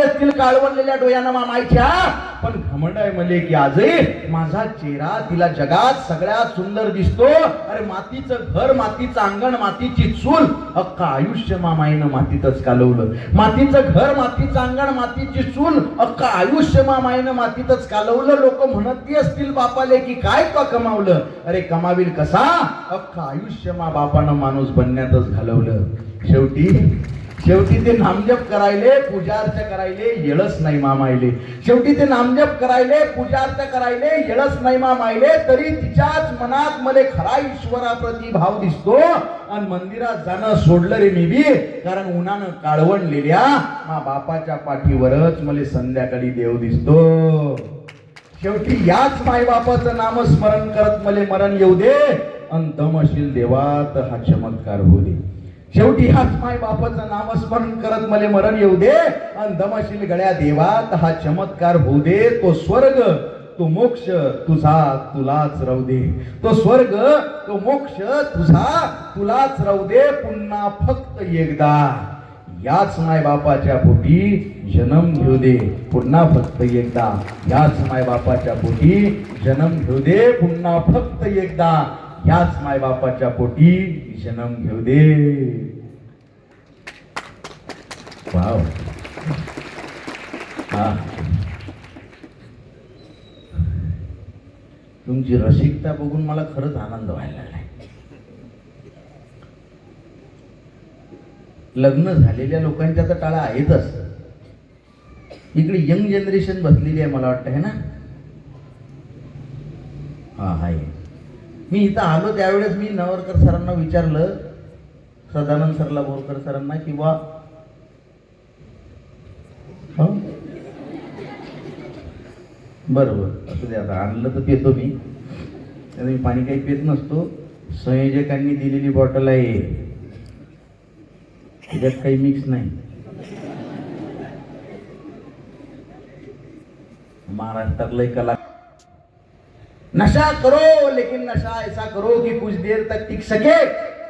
असतील काळवडलेल्या डोळ्यांना मामायच्या पण घमंड आहे मले की आजही माझा चेहरा तिला जगात सगळ्यात सुंदर दिसतो. अरे मातीचं घर मातीचं अंगण मातीची चूल अख्खा आयुष्य मामाईनं मातीतच कालवलं. मातीचं घर मातीचं अंगण मातीची चूल अख्खा आयुष्य मामाईनं मातीतच कालवलं. लोक म्हणत असतील बापाले की काय का कमावलं? अरे कमावील कसा? अख्खा आयुष्य मा बापानं माणूस बनण्यातच घालवलं. शेवटी शेवटी ते नामजप करायले पूजा अर्चा करायले येळच नाही मामायले शेवटी ते नामजप करायले पूजा अर्चा करायले येळच नाही मामायले तरी तिच्याच मनात मध्ये खरा ईश्वराप्रती भाव दिसतो आणि मंदिरात जाणं सोडलं रे मी बी कारण उन्हानं काळवणलेल्या मा बापाच्या पाठीवरच मले संध्याकाळी देव दिसतो. शेवटी याच मायबापाचं नामस्मरण करत मले मरण येऊ दे अन दमशील देवात हा चमत्कार होऊ दे. शेवटी हाच माय बापाचं नामस्मरण करत मले मरण येऊ दे. आणि दमाशील गळ्या देवात हा चमत्कार होऊ दे. तो स्वर्ग तो मोक्ष तुझा तुलाच राहू दे. तो स्वर्ग तो मोक्ष तुझा तुलाच राहू दे. पुन्हा फक्त एकदा याच माय बापाच्या पोटी जन्म घेऊ दे. पुन्हा फक्त एकदा याच माय बापाच्या पोटी जन्म घेऊ दे. पुन्हा फक्त एकदा ह्याच माय बापाच्या पोटी जन्म घेऊ दे. वाव. हा. तुमची रसिकता बघून मला खरंच आनंद व्हायला लागलाय. लग्न झालेल्या लोकांच्या तर टाळा आहेतच. इकडे यंग जनरेशन बसलेली आहे मला वाटतं है ना? हा आहे मी इथं आलो त्यावेळेस मी नवरकर सरांना विचारलं सदानंद सरला बोरकर सरांना की बा बरं बरं असू दे आता आणलं तर पितो मी. आता मी पाणी काही पित नसतो. संयोजकांनी दिलेली बॉटल आहे. त्याच्यात काही मिक्स नाही. महाराष्ट्रातलं एक कला नशा करो लेकिन नशा ऐसा करो कि कुछ देर तक टिक सके।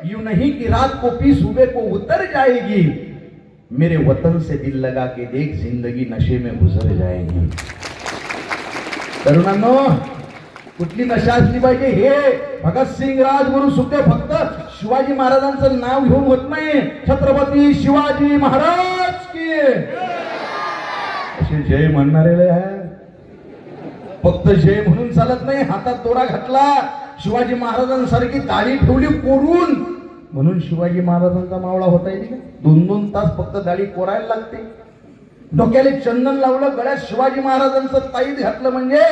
यूं नहीं कि रात को पी सुबह को उतर जाएगी। मेरे वतन से दिल लगा के देख जिंदगी नशे में गुजर जाएगी। तरुणांनो कुठली नशा असली पाहिजे? हे भगतसिंग राजगुरु सुखदेव फक्त शिवाजी महाराजांचं नाव घेऊन होत नाही छत्रपती शिवाजी महाराज की. असे जय म्हणणारे आहे. फक्त जय म्हणून चालत नाही हातात दोरा घातला शिवाजी महाराजांसारखी दाढी ठेवली कोरून. म्हणून शिवाजी महाराजांचा मावळा होता येते दोन दोन तास फक्त दाढी कोरायला लागते. डोक्याला चंदन लावलं गळ्यात शिवाजी महाराजांचं ताईत घातलं म्हणजे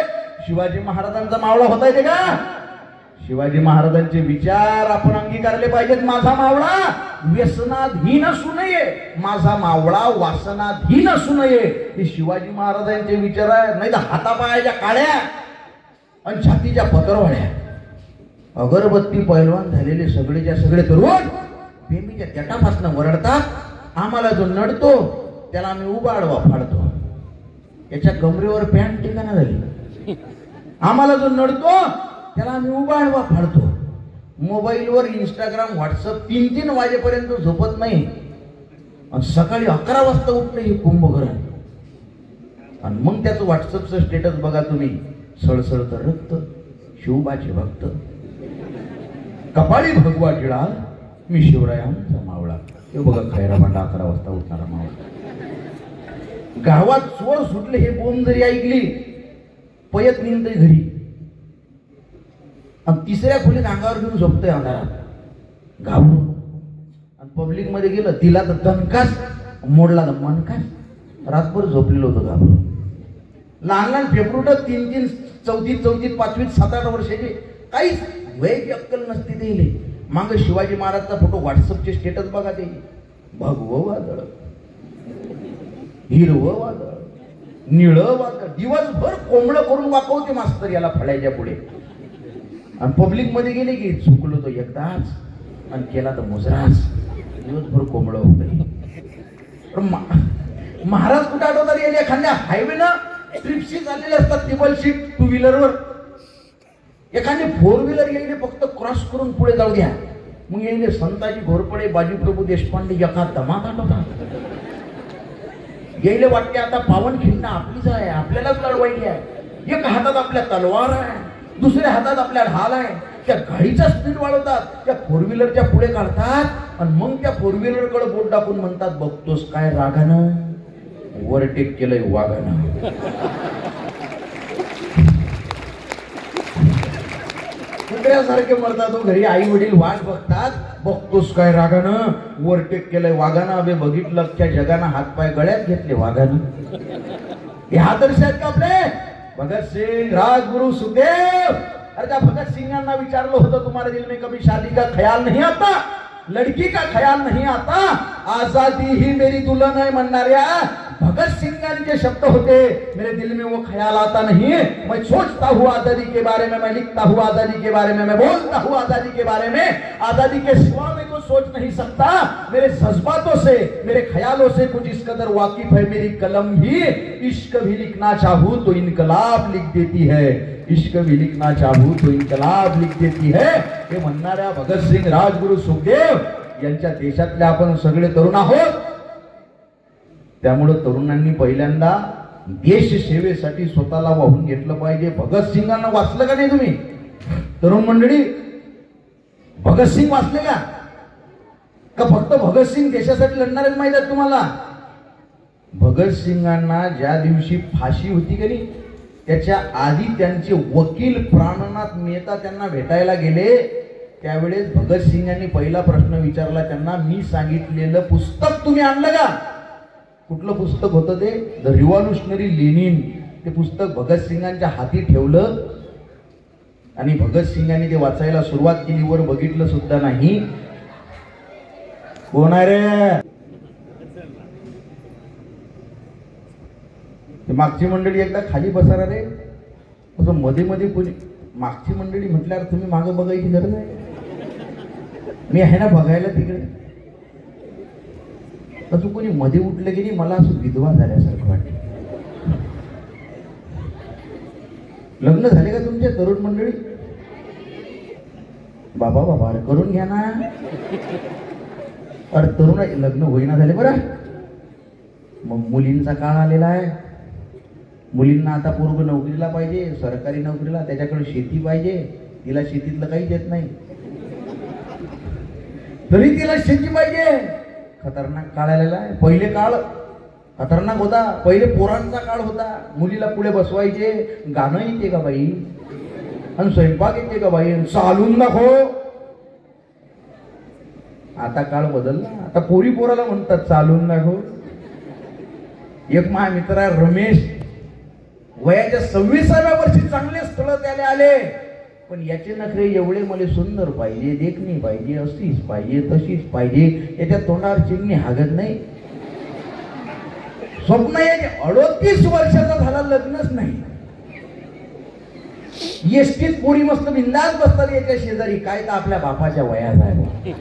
शिवाजी महाराजांचा मावळा होता येते का? शिवाजी महाराजांचे विचार आपण अंगीकारले पाहिजेत. माझा मावळा व्यसनाधीन असू नये. माझा मावळा वासनाधीन असू नये. हे शिवाजी महाराजांचे विचार आहे नाही तर हातापायाच्या काळ्या आणि छातीच्या पत्रवाड्या अगरबत्ती पैलवान झालेले सगळेच्या सगळे तरुण बेंबीच्या देटापासून वरडतात. आम्हाला जो नडतो त्याला आम्ही उबाडवा फाडतो. याच्या कमरेवर पॅन्ट ठिकाणा झाली. आम्हाला जो नडतो त्याला आम्ही उबाळवा फाडतो. मोबाईलवर इंस्टाग्राम व्हॉट्सअप तीन तीन वाजेपर्यंत झोपत नाही. आणि सकाळी अकरा वाजता उठलं हे कुंभकरण आणि मग त्याचं व्हॉट्सअपचं स्टेटस बघा तुम्ही. सळसळतं रक्त शिवबाचे भक्त. कपाळी भगवा टिळा मी शिवरायांचा मावळा. हे बघा खैरा भांडा अकरा वाजता उठणारा मावळा. गावात चोर सुटले हे बोम जरी ऐकली पयत निघतय घरी. आणि तिसऱ्या खोलीत अंगावर घेऊन झोपतोय अंधारात. घाबरून. आणि पब्लिकमध्ये गेलं तिला तर दणकाच मोडला तर मनकाच रातभर झोपलेलं होतं घाबरून. लहान लहान फेफरूट तीन तीन चौथीत चौथीत पाचवीत सात आठ वर्षाचे काहीच वयाची अक्कल नसते दिली माग शिवाजी महाराजचा फोटो व्हॉट्सअपचे स्टेटस बघा ते. भगव वादळ. हिरवं वादळ. निळं वादळ. दिवसभर कोंबडं करून वाकवते मास्तर याला फळ्याच्या पुढे. आणि पब्लिकमध्ये गेले की चुकलो तो एकदाच आणि केला तर मुजराच दिवसभर कोंबडं होत महाराज कुठे आठवतात गेले? एखाद्या हायवे ना ट्रिपशी झालेले असतात टेबल शिप टू व्हीलरवर एखादी फोर व्हीलर येईल फक्त क्रॉस करून पुढे जाऊ द्या. मग येईल संताजी घोरपडे बाजीप्रभू देशपांडे एका दमात आठवतात. गेले वाटते आता पावन खिंड आपलीच आहे आपल्यालाच लढवायची आहे. एक हातात आपल्या तलवार आहे. दुसऱ्या हातात आपल्या ढाल आहे. त्या गाडीचा स्पीड वाढवतात. त्या फोर व्हीलरच्या पुढे काढतात. आणि मग त्या फोर व्हीलरकडे बोट टाकून म्हणतात बघतोस काय रागानं? ओव्हरटेक केलंय वाघानं. कुत्र्यासारखे मरतात तो घरी. आई वडील वाट बघतात. बघतोस काय रागानं? ओव्हरटेक केलंय वाघानं. अबे बघितलं त्या जगानं हातपाय गळ्यात घेतले वाघानं. हे आदर्श आहेत का आपले? भगतसिंग राजगुरु सुखदेव अरे त्या भगत सिंगांना विचारलं होतं तुम्हारे दिल में कभी शादी का ख्याल नहीं आता? लड़की का ख्याल नहीं आता? आजादी ही मेरी दुल्हन है म्हणणाऱ्या. भगत सिंगांचे शब्द होते, मेरे दिल में वो ख्याल आता नहीं है। मैं सोचता हूँ आज़ादी के बारे में, मैं लिखता हूँ आज़ादी के बारे में, मैं बोलता हूँ आज़ादी के बारे में। आज़ादी के सिवा मैं कुछ सोच नहीं सकता। मेरे जज्बातों से, मेरे ख्यालों से कुछ इस कदर वाकिफ है। मेरी कलम भी इश्क भी लिखना चाहूँ तो इनकलाब लिख देती है। इश्क भी लिखना चाहूँ तो इनकलाब लिख देती है। ये हे म्हणणाऱ्या भगतसिंग राजगुरु सुखदेव यांच्या देशातले आपण सगळे तरुण आहोत। त्यामुळं तरुणांनी पहिल्यांदा देश सेवेसाठी स्वतःला वाहून घेतलं पाहिजे. भगतसिंगांना वाचलं का नाही तुम्ही? तरुण मंडळी भगतसिंग वाचले का? का फक्त भगतसिंग देशासाठी लढणार आहेत माहीत आहेत तुम्हाला? भगतसिंगांना ज्या दिवशी फाशी होती का नाही त्याच्या आधी त्यांचे वकील प्राणनाथ मेहता त्यांना भेटायला गेले. त्यावेळेस भगतसिंगांनी पहिला प्रश्न विचारला त्यांना मी सांगितलेलं पुस्तक तुम्ही आणलं का? कुठलं पुस्तक होतं ते? द रिव्हॉल्युशनरी लेनिन ते पुस्तक भगतसिंगांच्या हाती ठेवलं. आणि भगतसिंगांनी ते वाचायला सुरुवात केली. वर बघितलं सुद्धा नाही. कोण आहे रे? ते मागची मंडळी एकदा खाली बसारा रे. असं मध्ये मध्ये कोणी मागची मंडळी म्हटल्यावर तुम्ही मागं बघायची गरज आहे? मी आहे ना बघायला तिकडे. तू कोणी मध्ये उठलं की नाही? मला असं विधवा झाल्यासारखं वाटतं. लग्न झाले का तुमच्या तरुण मंडळी? बाबा बाबा अरे करून घ्या ना. अरे तरुण लग्न होईना झाले बरं. मग मुलींचा काळ आलेला आहे. मुलींना आता पूर्व नोकरीला पाहिजे सरकारी नोकरीला त्याच्याकडे शेती पाहिजे. तिला शेतीतलं काहीच येत नाही. तरी तिला शेती पाहिजे. खतरनाक काळ आलेला आहे. पहिले काळ खतरनाक होता. पहिले पोरांचा काळ होता. मुलीला पुढे बसवायचे. गाणं येते का बाई? आणि स्वयंपाक येते का बाई? चालून दाखव. आता काळ बदलला. आता पोरी पोराला म्हणतात चालून दाखव. एक माझा मित्र आहे रमेश वयाच्या सव्वीसाव्या वर्षी चांगले स्थळ त्याला आले. पण याचे नखरे एवढे मला सुंदर पाहिजे देखणी पाहिजे अशीच पाहिजे तशीच पाहिजे याच्या तोंडावर चिमणी हागत नाही. स्वप्न याचे अडोतीस वर्षाचा झाला लग्नच नाही. एसटीत पोळी मस्त बिंदास बसतात याच्या शेजारी काय तर आपल्या बापाच्या वयात आहे. बुवा.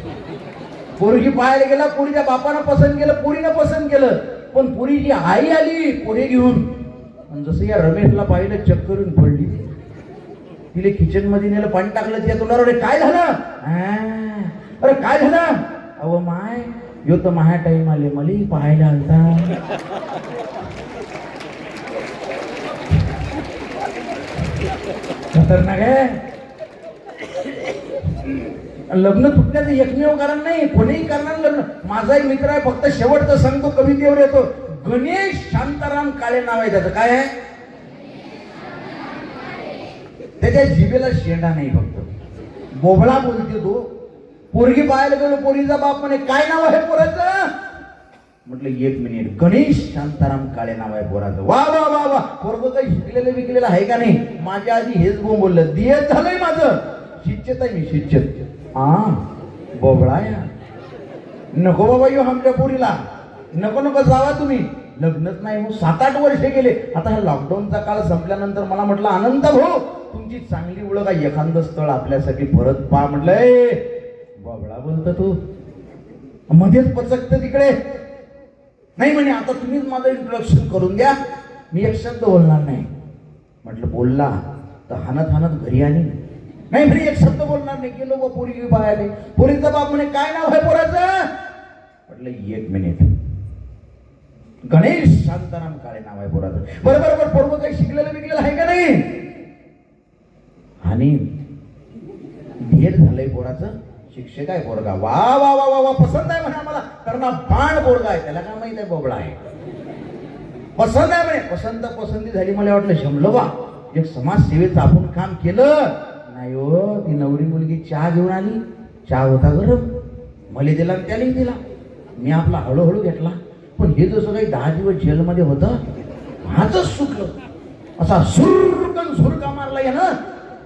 पोरगी पाहायला गेला पोरीच्या बापानं पसंत केलं पोरीनं पसंत केलं पण पोरीची आई आली पुढे घेऊन जसं या रमेशला पाहिलं चक्करून पडली. तिने किचनमध्ये नेलं पाणी टाकलं तिच्या तोंडावर अरे काय झालं? अरे काय झालं? अव माय यो तर माझ्या टाइम आले मला पाहायला आलता. खतरनाक आहे. लग्न तुटण्याचं एकमेव कारण नाही कोणीही करणार लग्न. माझा एक मित्र आहे फक्त शेवटचं सांगतो कवितेवर येतो. गणेश शांताराम काळे नाव आहे त्याचं. काय आहे? त्याच्या जिभेला शेंडा नाही फक्त. बोबळा बोलते तो. पोरगी पाहायला गेलो पोरीचा बाप म्हणे काय नाव आहे पोराचं? म्हटलं एक मिनिट गणेश शांताराम काळे नाव आहे पोराचं. वा वा वा वा पोरग काही शिकलेलं विकलेलं आहे का नाही? माझ्या आधी हेच गो बोललं. दिय झालंय माझं. शिक्षत आहे मी शिक्षत. हा बोबळा या. नको बाबा येऊ आमच्या पोरीला. नको नको जावा तुम्ही. लग्नच नाही मग सात आठ वर्षे गेले. आता हा लॉकडाऊनचा काळ संपल्यानंतर मला म्हटलं आनंद भाऊ तुमची चांगली ओळख आहे एखादं स्थळ आपल्यासाठी परत पा म्हटलंय बाबळा बोलत तू. मध्येच पचकत तिकडे. नाही म्हणे आता तुम्हीच माझं इंट्रोडक्शन करून द्या. मी एक शब्द बोलणार नाही. म्हटलं बोलला. तर हानत हानत घरी आली. नाही म्हणे एक शब्द बोलणार नाही. गेलो बा पोरी बाहेर पोरीचा बाप म्हणे काय नाव आहे पोराचं? म्हटलं एक मिनिट. गणेश शांताराम काळे नाव आहे पोराचं. बरोबर बरोबर पोरग काही शिकलेलं बिकलेलं आहे का नाही? आणि ढेर झालंय पोराचं. शिक्षक आहे पोरगा. वा वा वा वा वा पसंत आहे म्हणे आम्हाला. करणा बाण पोरगा आहे. त्याला काय माहीत आहे बोबडा आहे? पसंत आहे म्हणे. पसंत पसंती झाली मला वाटलं शमलं वा एक समाजसेवेचं आपण काम केलं. नाही हो ती नवरी मुलगी चहा घेऊन आली. चहा होता गरम. मला दिला आणि त्यालाही दिला. मी आपला हळूहळू घेतला. पण हे जसं काही दहा दिवस जेलमध्ये होतं माझंच सुटलं. असा सुरकन सुरका मारला या ना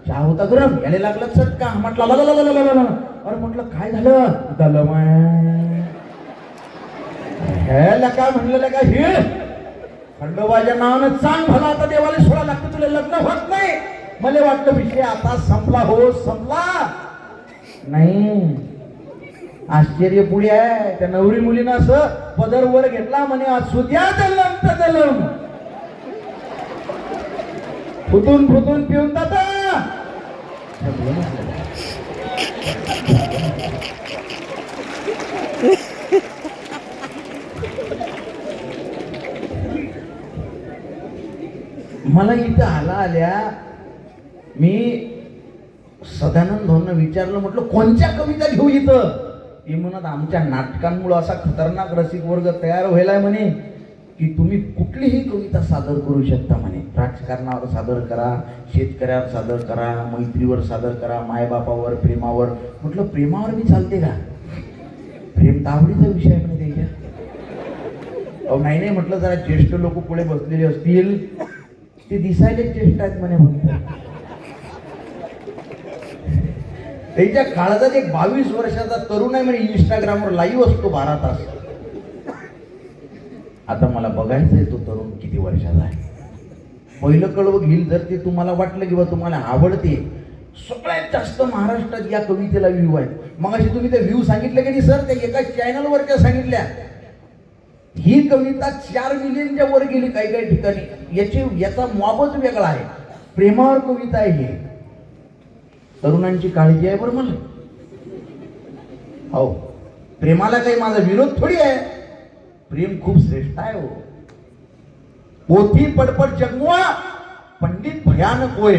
चहा होता गरम याला लागला चटका. म्हटला लगा लगा लगा लगा अरे म्हटलं काय झालं? दलमाय ह्याला काय म्हणलेलं का हे खंडोबाच्या नावानं चांग भला आता देवाला सोडा लागतं तुला लग्न होत नाही. मला वाटतं विषय आता संपला हो संपला. नाही. आश्चर्य पुढे आहे त्या नवरी मुलीनं असं पदर वर घेतला म्हणे असू द्या दलम तर दलम. फुटून फुटून पिऊन जाता मला इथं आला आल्या मी सदानंद भाऊंना विचारलं म्हटलं कोणत्या कविता घेऊ इथं? ते म्हणत आमच्या नाटकांमुळं असा खतरनाक रसिक वर्ग तयार व्हायलाय म्हणे. की तुम्ही कुठलीही कविता सादर करू शकता म्हणे. राजकारणावर सादर करा शेतकऱ्यावर सादर करा मैत्रीवर सादर करा मायबापावर प्रेमावर. म्हटलं प्रेमावर मी चालते का? प्रेम तावडीचा विषय आहे म्हणे त्याच्या. अहो नाही नाही म्हटलं जरा ज्येष्ठ लोक पुढे बसलेले असतील ते दिसायला ज्येष्ठ आहेत म्हणे फक्त. त्यांच्या काळात एक बावीस वर्षाचा तरुण आहे म्हणजे इंस्टाग्रामवर लाईव्ह असतो बारा तास. आता मला बघायचं आहे तो तरुण किती वर्षाचा आहे. पहिलं कळवं घेईल जर ते तुम्हाला वाटलं किंवा तुम्हाला आवडते. सगळ्यात जास्त महाराष्ट्रात या कवितेला व्ह्यू आहे मग अशी तुम्ही त्या व्ह्यू सांगितले की नाही सर त्या एका चॅनलवरच्या सांगितल्या. ही कविता चार मिलियनच्या वर गेली काही काही ठिकाणी. याची याचा मॉबच वेगळा आहे. प्रेमावर कविता आहे ही. तरुणांची काळजी आहे बरं मला. हो. प्रेमाला काही माझा विरोध थोडी आहे. प्रेम खूप श्रेष्ठ आहे हो. पोथी पडपड जगमुआ पंडित भयानक होय.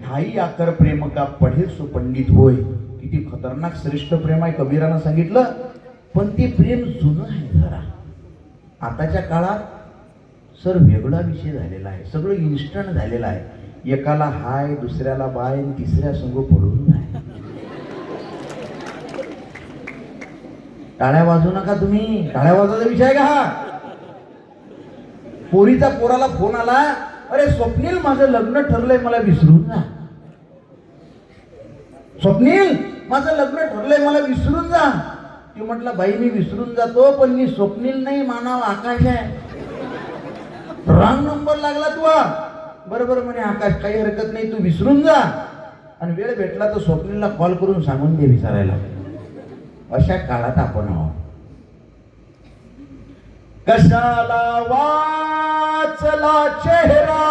नाही आकर प्रेम का पढे सो पंडित होय. किती खतरनाक श्रेष्ठ प्रेम आहे कबीरानं सांगितलं. पण ते प्रेम जुनं आहे जरा. आताच्या काळात सर वेगळा विषय झालेला आहे सगळं इन्स्टंट झालेलं आहे. एकाला हाय दुसऱ्याला बाय आणि तिसऱ्या संग पडून नाही टाळ्या वाजू नका तुम्ही. टाळ्या वाजवायचा विषय का? हा पोरीचा पोराला फोन आला अरे स्वप्नील माझं लग्न ठरलंय मला विसरून जा. स्वप्नील माझं लग्न ठरलंय मला विसरून जा. ती म्हटलं बाई मी विसरून जातो पण मी स्वप्नील नाही मानाव आकाश आहे. रॉंग नंबर लागला तू बरोबर म्हणे आकाश काही हरकत नाही तू विसरून जा. आणि वेळ भेटला तर स्वप्नीलला कॉल करून सांगून दे विचारायला. अशा काळात आपण आहोत. कशाला वाचला चेहरा?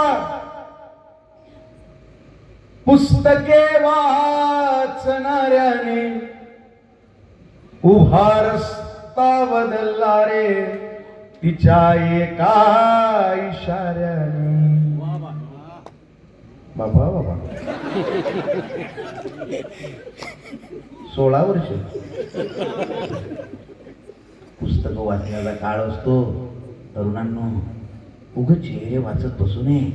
पुस्तके वाचणाऱ्याने उभा रस्ता बदलला रे तिच्या एका इशाऱ्याने. बाबा बाबा. सोळा वर्ष. पुस्तक वाचण्याचा काळ असतो. तरुणांनो उग चेहरे वाचत बसू नये.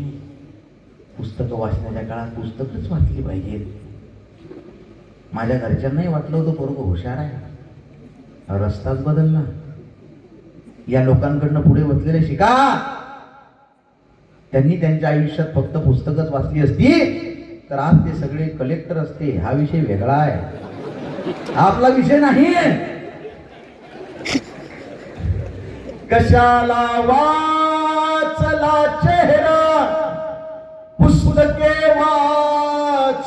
पुस्तकं वाचण्याच्या काळात पुस्तकच वाचली पाहिजेत माझ्या घरच्यांनाही वाटलं होतं बरोबर हुशार आहे. रस्ताच बदलला. या लोकांकडनं पुढे बसलेले शिका! त्यांनी त्यांच्या आयुष्यात फक्त पुस्तकच वाचली असती तर आज ते सगळे कलेक्टर असते. हा विषय वेगळा आहे. आपला विषय नाही. कशाला वाचला चेहरा? पुस्तके वाचणाऱ्याने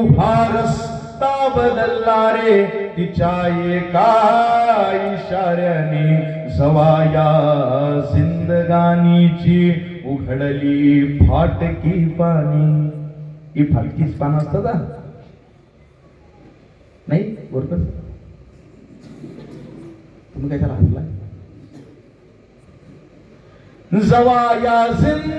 उभा रस्ता बदलला रे. तिच्या एका इशाऱ्याने जवाया जिंदगानीची उघडली फाटकी पाणी. ही फाटकीच पान असतं का नाही बरोबर. तुम्ही कशाला हसला जवाया जिंदगानीची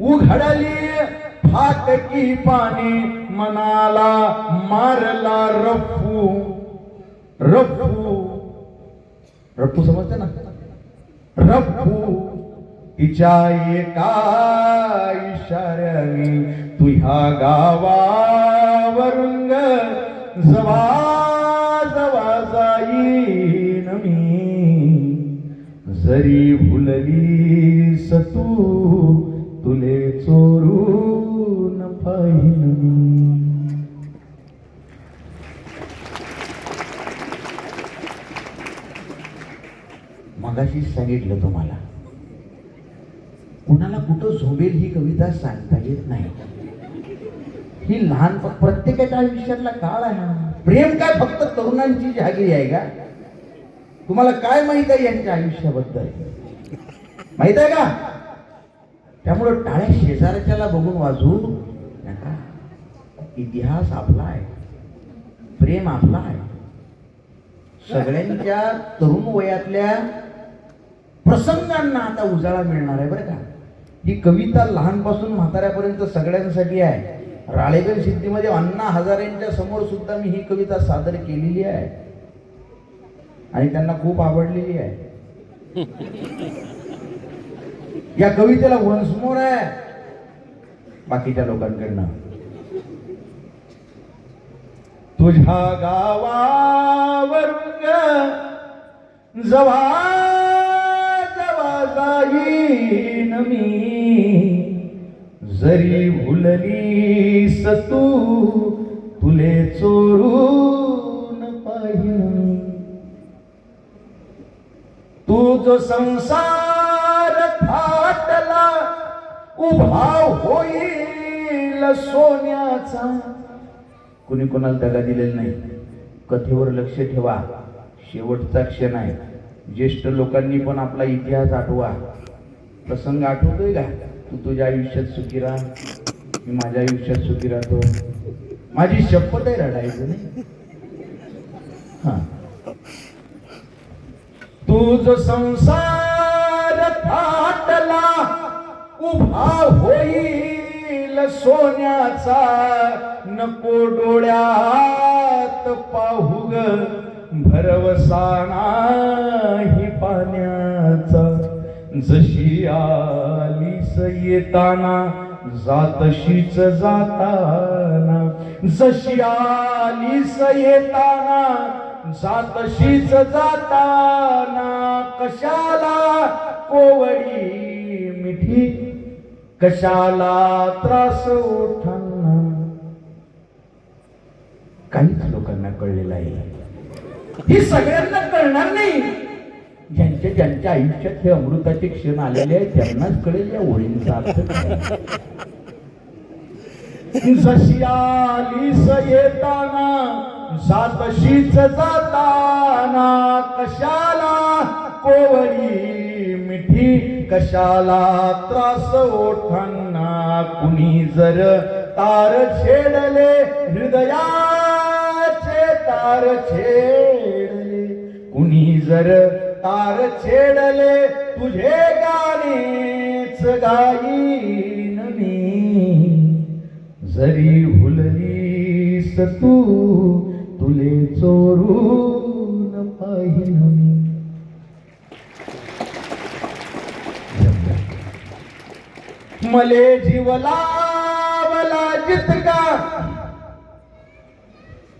उघडली फाटकी पाणी मनाला मारला रफू. रफू. रफू समजते ना? रफू. तिच्या एका इशाऱ्याने तुह्या गावावरून जवा जवा जाईन मी. जरी भुलली तू तुले चोरून पाहिन मी. मगाशीच सांगितलं तुम्हाला कुणाला कुठं झोबेल ही कविता सांगता येत नाही. ही लहान प्रत्येकाच्या आयुष्यातला काळ आहे. प्रेम काय फक्त तरुणांची जागी आहे का? तुम्हाला काय माहीत आहे यांच्या आयुष्याबद्दल? माहीत आहे का? त्यामुळं टाळ्या शेजाऱ्याच्याला बघून वाजू नका. इतिहास आपला आहे. प्रेम आपला आहे. सगळ्यांच्या तरुण वयातल्या प्रसंगांना आता उजाळा मिळणार आहे बरं का? ही कविता लहानपासून म्हाताऱ्यापर्यंत सगळ्यांसाठी आहे. राळेगण सिद्धीमध्ये अण्णा हजारेंच्या समोर सुद्धा मी ही कविता सादर केलेली आहे. आणि त्यांना खूप आवडलेली आहे. या कवितेला वंशमोर आहे. बाकीच्या लोकांकडनं. तुझ्या गावावरून जवा जवा येईन मी. जरी भुललीस तू तुले चोरून पाहिन तू जो संसार थाटला उभा होईल सोन्याचा. कुणी कोणाला दगा दिलेला नाही. कथेवर लक्ष ठेवा. शेवटचा क्षण आहे. ज्येष्ठ लोकांनी पण आपला इतिहास आठवा. प्रसंग आठवतोय का? तू तुझ्या आयुष्यात सुखी राहा. मी माझ्या आयुष्यात सुखी राहतो. माझी शपथ आहे रडायचं नाही. हा. संसार फाटला उभा होईल सोन्याचा. नको डोळ्यात पाहू ग. भरवसा नाही पाण्याचा. जशी आली येताना जातशीच जाताना. जशी आली येताना जातशीच जाताना. कशाला कोवळी मिठी? कशाला त्रास उठाना? काहीच लोकांना कळलेलं आहे. ही सगळ्यांना कळणार नाही. ज्यांच्या ज्यांच्या आयुष्यात हे अमृताचे क्षण आलेले आहेत त्यांनाच कळेल या ओळींचा अर्थ जशी आलीस येताना जातशीच जाताना कशाला कोवळी मिठी कशाला त्रास ओठांना कुणी जर तार छेडले हृदयाचे तार छेड कुणी जर तार छेडले तुझे गाणेच गाईन मी. जरी भुललीस तू तुले चोरून पाहिन मी. मले जीवलावला जितका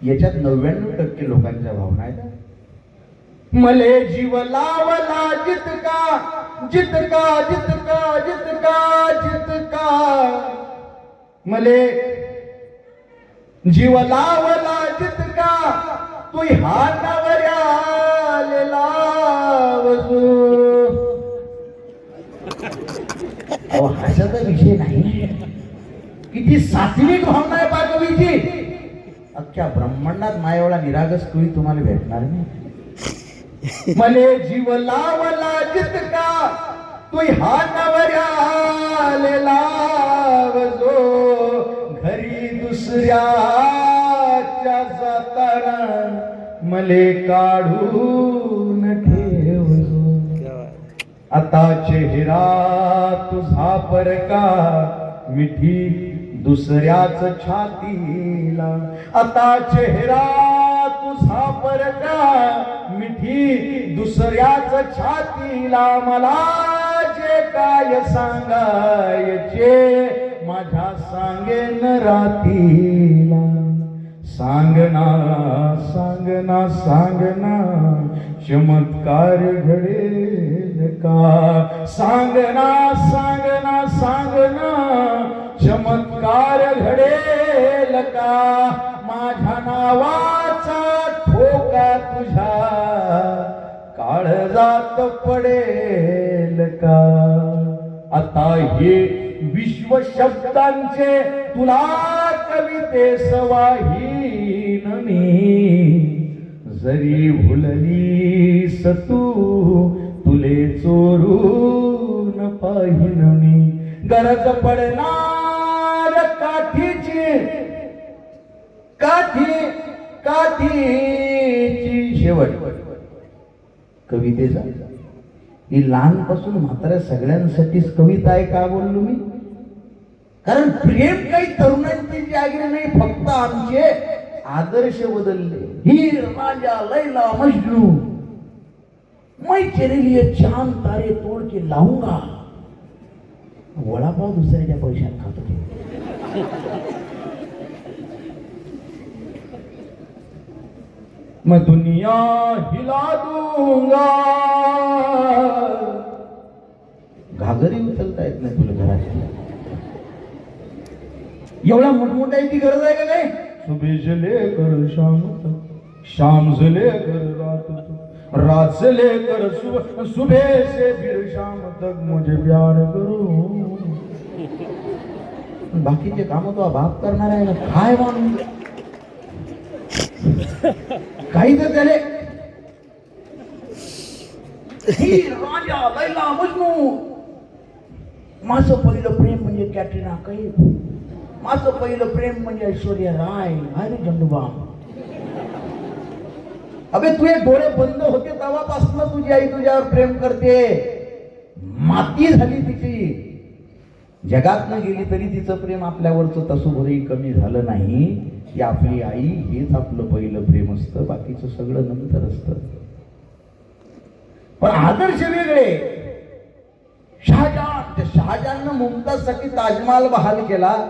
याच्यात नव्याण्णव टक्के लोकांच्या भावना आहेत. मले जीव लावला जितका जितका जितका जितका जितका मले जीव लावला जितका तू हातावर आलेला अहो हास्याचा विषय नाही. किती सात्विक भावना आहे पा अख्ख्या ब्रह्मांडात मायावळा निरागस तुम्ही तुम्हाला भेटणार नाही. मले जीव लावला जितका तू हा नवऱ्या जो घरी दुसऱ्याच्या जाताना मले काढून ठेव आता चेहरा तुझा परका मिठी दुसऱ्याच छातीला. आता चेहरा तुझा मिठी दुसऱ्याच छातीला मला जे काय सांगायचे माझ्या सांगेन रातीला. सांगना सांगना सांगना चमत्कार घडेल का? सांगना सांगना सांगना चमत्कार घडेल का? माझ्या नावा काळजात पडेल का? आता हे विश्व शब्दांचे तुला कविते सवाहीन मी. जरी भुलली तू तुले चोरून पाहिन मी. गरज पडणार काठीची काठी काठीची शेवट. कवितेचा? ही लहानपासून म्हाताऱ्या सगळ्यांसाठीच कविता आहे का बोललो मी? कारण प्रेम काही तरुणांचे जागीर नाही फक्त आमचे आदर्श बदलले. ही राजा लैला मजनू मैं तेरे लिए चांद तारे तोड़ के लावूंगा वडापाव दुसऱ्याच्या पैशात खातो मैं दुनिया हिला दूंगा। घागरी उचलता येत नाही तुला घराच्या एवढा मोठमोठ्याची गरज आहे का काय सुबह से लेकर शाम शाम से लेकर रात रात से लेकर सुबह से फिर शाम तक मुझे प्यार करो। बाकीचे काम तो बाप करणार आहे ना काय माणूस? काही तर त्याने. ही राजा लैला मजनू माझं पहिलं प्रेम म्हणजे कॅटरीना कैफ. माझं पहिलं प्रेम म्हणजे ऐश्वर्या राय. अरे झंडूबा अबे तुझे डोळे बंद होते तेव्हापासून तुझी आई तुझ्यावर प्रेम करते. माती झाली तिची. जगात न गेली तरी तिचं प्रेम आपल्यावरचं तसं कमी झालं नाही. की आपली आई हेच आपलं पहिलं प्रेम असतं बाकीचं सगळं नंतर असतं. पण आदर्श वेगळे. शहाजहान त्या शहाजहाननं मुमताजसाठी ताजमहाल बहाल केला.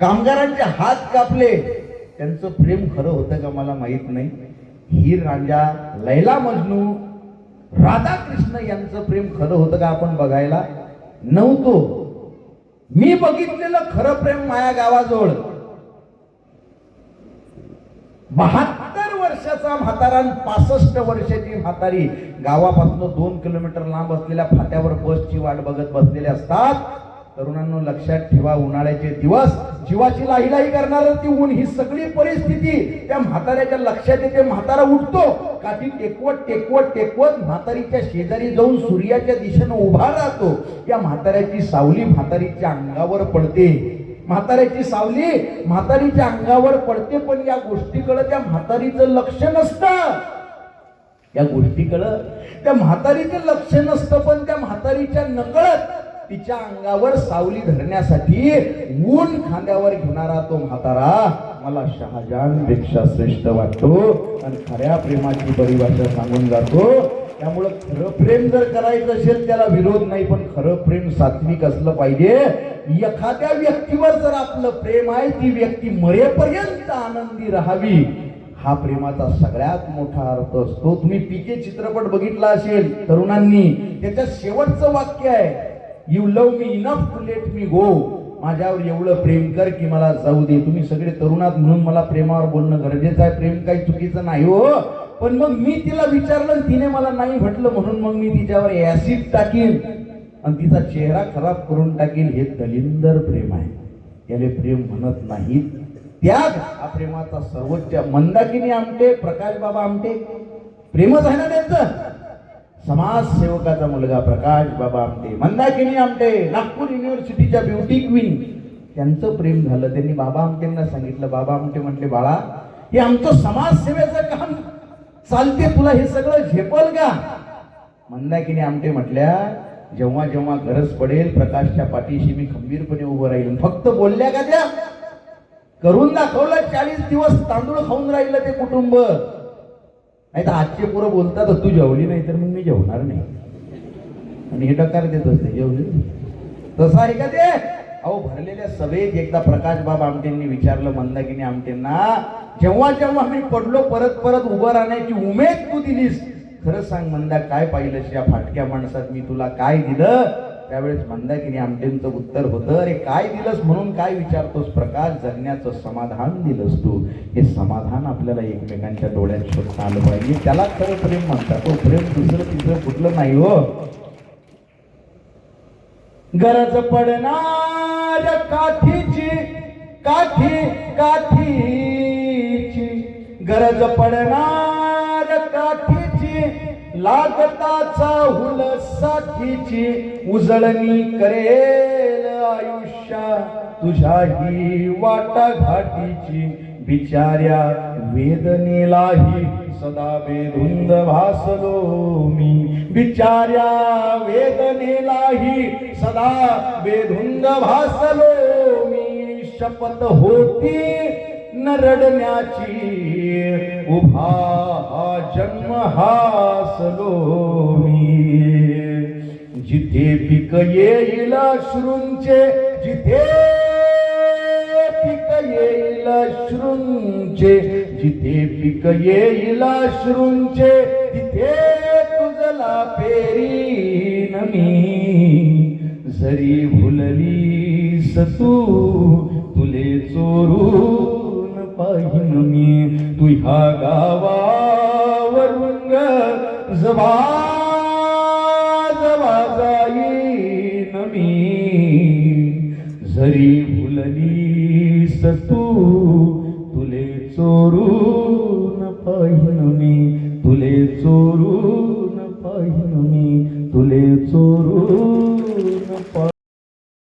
कामगारांचे हात कापले. त्यांचं प्रेम खरं होतं का मला माहीत नाही. हीर रांजा लैला मजनू राधाकृष्ण यांचं प्रेम खरं होतं का आपण बघायला? नव्हतो. मी बघितलेलं खरं प्रेम माया गावाजवळ. बहात्तर वर्षाचा म्हातारा पासष्ट वर्षाची म्हातारी गावापासून दोन किलोमीटर लांब असलेल्या फाट्यावर बसची वाट बघत बसलेले असतात. तरुणांनो लक्षात ठेवा उन्हाळ्याचे दिवस जीवाची लाहीलाही करणार ती ऊन ही सगळी परिस्थिती त्या म्हाताऱ्याच्या लक्षात येते. म्हातारा उठतो काठी टेकवत टेकवत टेकवत म्हातारीच्या शेजारी जाऊन सूर्याच्या दिशेनं उभा राहतो. या म्हाताऱ्याची सावली म्हातारीच्या अंगावर पडते. म्हाताऱ्याची सावली म्हातारीच्या अंगावर पडते पण या गोष्टीकडे त्या म्हातारीचं लक्ष नसतं. या गोष्टीकडं त्या म्हातारीचं लक्ष नसतं पण त्या म्हातारीच्या नकळत तिच्या अंगावर सावली धरण्यासाठी ऊन खांद्यावर घेणारा तो म्हातारा मला शहाजहानपेक्षा श्रेष्ठ वाटतो आणि खऱ्या प्रेमाची परिभाषा सांगून जातो. त्यामुळं खरं प्रेम जर करायचं असेल त्याला विरोध नाही पण खरं प्रेम सात्विक असलं पाहिजे. एखाद्या व्यक्तीवर जर आपलं प्रेम आहे ती व्यक्ती मरेपर्यंत आनंदी राहावी. हा प्रेमाचा सगळ्यात मोठा अर्थ असतो. तुम्ही पीके चित्रपट बघितला असेल तरुणांनी त्याच्यात शेवटचं वाक्य आहे you love me enough to let me go माझ्यावर एवढं प्रेम कर की मला जाऊ दे. तुम्ही सगळे तरुणात म्हणून मला प्रेमावर बोलणं गरजेचं आहे. प्रेम काही चुकीचं नाही हो. पण मग मी तिला विचारलं तिने मला नाही म्हटलं म्हणून मग मी तिच्यावर ऍसिड टाकीन. आणि तिचा चेहरा खराब करून टाकेल हे दलिंदर प्रेम आहे. याले प्रेम म्हणत नाहीत. त्याग हा प्रेमाचा सर्वोच्च मंदाकिनी आमटे प्रकाश बाबा आमटे. प्रेमच आहे ना त्यांचं? समाजसेवकाचा मुलगा प्रकाश बाबा आमटे मंदाकिनी आमटे नागपूर युनिव्हर्सिटीच्या ब्युटी क्वीन. त्यांचं प्रेम झालं. त्यांनी बाबा आमटेंना सांगितलं. बाबा आमटे म्हटले बाळा हे आमचं समाजसेवेचं काम. चालते तुला हे सगळं झेपल का? मंदाकिनी आमटे म्हटल्या जेव्हा जेव्हा गरज पडेल प्रकाशच्या पाठीशी मी खंबीरपणे उभं राहील. फक्त बोलल्या का त्या? करून दाखवलं चाळीस दिवस तांदूळ खाऊन राहिलं ते कुटुंब. नाही तर आजचे पुरं बोलतात तू जेवली नाही तर मग मी जेवणार नाही. आणि हे डकार देत असते जेवली तसं आहे का ते? अहो भरलेल्या सभेत एकदा प्रकाश बाबा आमटेंनी विचारलं मंदाकिनी आमटेंना जेव्हा जेव्हा मी पडलो परत परत उभं राहण्याची उमेद तू दिलीस. खरं सांग मंदा काय पाहिलंस या फाटक्या माणसात? मी तुला काय दिलं? त्यावेळेस मंदाकिनी आमटेंचं उत्तर होतं. अरे काय दिलंस म्हणून काय विचारतोस? प्रकाश जगण्याचं समाधान दिलंस तू. हे समाधान आपल्याला एकमेकांच्या डोळ्यात शोधता आलं पाहिजे. त्याला खरं प्रेम म्हणतात. तो प्रेम दुसरं तिसरं कुठलं नाही हो. गरज पडणार काठीची काठी काठीची. गरज पडणार लागताचा हुल साखीची उजळणी करेल आयुष्या. तुझ्याही वाटा घाटीची बिचाऱ्या वेदनेलाही सदा बेधुंद भासलो मी. बिचाऱ्या वेदनेलाही सदा बेधुंद भासलो मी. शपथ होती न रडण्याची उभा हा जन्म हासलो मी. जिथे पिक येईल श्रूंचे जिथे पिक येईल श्रूंचे जिथे पिक येईल श्रूंचे तिथे तुझला पेरीन मी. जरी भुलली सतू तुले चोरून पाहिन मी. तुझ्या गावावरून जबा जबा जाईन मी. जरी भुलली सतू